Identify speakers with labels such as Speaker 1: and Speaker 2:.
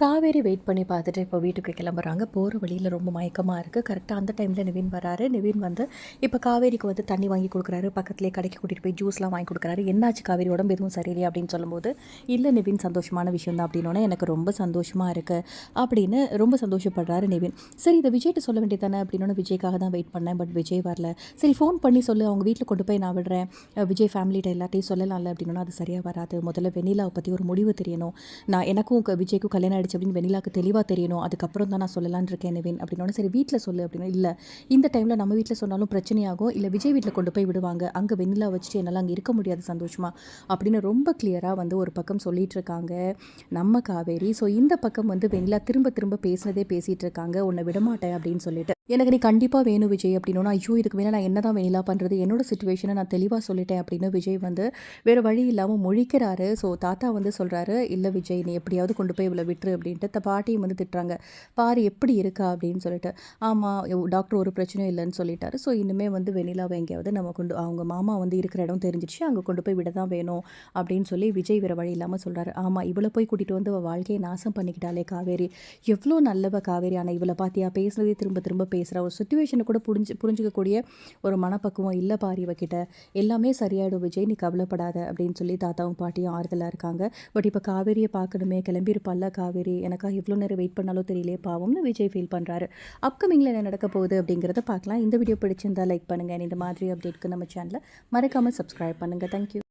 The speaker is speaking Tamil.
Speaker 1: காவேரி வெயிட் பண்ணி பார்த்துட்டு இப்போ வீட்டுக்கு கிளம்புறாங்க. போகிற வழியில் ரொம்ப மயக்கமாக இருக்குது கரெக்டாக அந்த டைமில் நிவின் வராரு. நிவின் வந்து இப்போ காவேரிக்கு வந்து தண்ணி வாங்கி கொடுக்குறாரு. பக்கத்துலேயே கடைக்கு கூட்டிகிட்டு போய் ஜூஸ்லாம் வாங்கி கொடுக்குறாரு. என்னாச்சு காவேரி உடம்பு? எதுவும் சரியில்லை அப்படின்னு சொல்லும்போது இல்லை நிவின் சந்தோஷமான விஷயம் தான். அப்படின்னோடனே எனக்கு ரொம்ப சந்தோஷமாக இருக்குது அப்படின்னு ரொம்ப சந்தோஷப்படுறாரு நிவின். சரி இதை விஜய்கிட்ட சொல்ல வேண்டியது தானே அப்படின்னு விஜய்க்காக தான் வெயிட் பண்ணேன் பட் விஜய் வரல. சரி ஃபோன் பண்ணி சொல்லு. அவங்க வீட்டில் கொண்டு போய் நான் விடுறேன். விஜய் ஃபேமிலிகிட்ட எல்லாத்தையும் சொல்லலாம்ல? அப்படின்னா அது சரியாக வராது. முதல்ல வெண்ணிலாவை பற்றி ஒரு முடிவு தெரியணும். நான் எனக்கும் விஜய்க்கும் கல்யாணம் ஆயிடுச்சு அப்படின்னு வெண்ணிலாக்கு தெளிவாக தெரியணும். அதுக்கப்புறம் தான் நான் சொல்லலான் இருக்கேன் நிவின். அப்படின்னா சரி வீட்டில் சொல்லு அப்படின்னா. இல்லை இந்த டைமில் நம்ம வீட்டில் சொன்னாலும் பிரச்சனையாகும். இல்லை விஜய் வீட்டில் கொண்டு போய் விடுவாங்க. அங்கே வெண்ணிலா வச்சுட்டு என்னால் அங்கே இருக்க முடியாது சந்தோஷமா அப்படின்னு ரொம்ப கிளியராக வந்து ஒரு பக்கம் சொல்லிகிட்டு இருக்காங்க நம்ம காவேரி. ஸோ இந்த பக்கம் வந்து வெண்ணிலா திரும்ப திரும்ப பேசினதே பேசிகிட்டு இருக்காங்க. உன்னை விடமாட்டேன் அப்படின்னு சொல்லிட்டு. எனக்கு நீ கண்டிப்பாக வேணும் விஜய் அப்படின்னா. ஐயோ இதுக்கு வேணால் நான் என்ன தான் வெண்ணிலா பண்ணுறது என்னோட சுச்சுவேஷனை நான் தெளிவாக சொல்லிட்டேன் அப்படின்னு விஜய் வந்து வேறு வழி இல்லாமல் முழிக்கிறாரு. ஸோ தாத்தா வந்து சொல்கிறாரு இல்லை விஜய் நீ எப்படியாவது கொண்டு போய் இவ்வளோ விட்டுரு அப்படின்ட்டு த பாட்டியும் வந்து திட்டுறாங்க. பாரு எப்படி இருக்கா? அப்படின்னு சொல்லிட்டு. ஆமாம் டாக்டர் ஒரு பிரச்சனையும் இல்லைன்னு சொல்லிட்டாரு. ஸோ இன்னுமே வந்து வெண்ணிலாவை எங்கேயாவது நம்ம கொண்டு அவங்க மாமா வந்து இருக்கிற இடம் தெரிஞ்சிச்சு அங்கே கொண்டு போய் விட தான் வேணும் அப்படின்னு சொல்லி விஜய் வேறு வழி இல்லாமல் சொல்கிறாரு ஆமாம் இவளை போய் கூட்டிகிட்டு வந்து வாழ்க்கையை நாசம் பண்ணிக்கிட்டாலே காவேரி. எவ்வளோ நல்லவ காவேரி. ஆனால் இவளை பார்த்தியா? பேசுனதே திரும்ப திரும்ப பேசுகிற ஒரு சுச்சுவேஷனை கூட புரிஞ்சு புரிஞ்சுக்கக்கூடிய ஒரு மனப்பக்குவம் இல்லை பாரு எல்லாமே சரியாயிடும் விஜய் நீ கவலைப்படாத அப்படின்னு சொல்லி தாத்தாவும் பாட்டியும் ஆறுதலாக இருக்காங்க. பட் இப்போ காவேரியை பார்க்கணுமே கிளம்பியிருப்பாள்ல காவேரி. எனக்காக இவ்வளோ நேரம் வெயிட் பண்ணாலும் தெரியலையே பாவம்னு விஜய் ஃபீல் பண்ணுறாரு அப்கமிங்கில் என்ன நடக்க போகுது அப்படிங்கிறத பார்க்கலாம். இந்த வீடியோ பிடிச்சிருந்தா லைக் பண்ணுங்கள் இந்த மாதிரி அப்டேட்க்கு நம்ம சேனலை மறக்காமல் சப்ஸ்கிரைப் பண்ணுங்கள் தேங்க்யூ